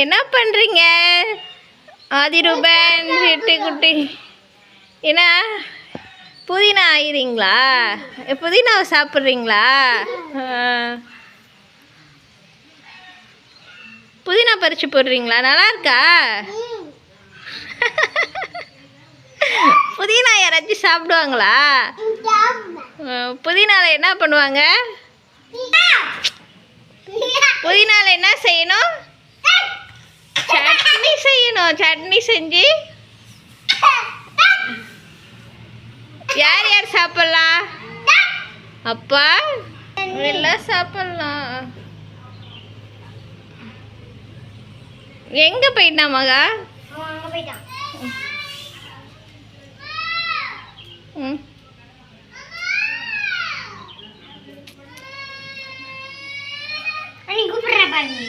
என்ன பண்ணுறீங்க ஆதிரூபன் சிட்டு குட்டி. என்ன? புதினா ஆயிறீங்களா? புதினாவை சாப்பிட்றீங்களா. புதினா பறித்து போடுறீங்களா? நல்லா இருக்கா? புதினா யாராச்சும் சாப்பிடுவாங்களா? ஆ, புதினால என்ன பண்ணுவாங்க? புதினால என்ன செய்யணும்? சட்னி செஞ்சு? யார் யார் சாப்பிட்லாம்? அப்பா எல்லாம் சாப்பிட்லாம். எங்கே போயிட்டான் மகா? ம். கூப்பிடுறேன் பாருங்க.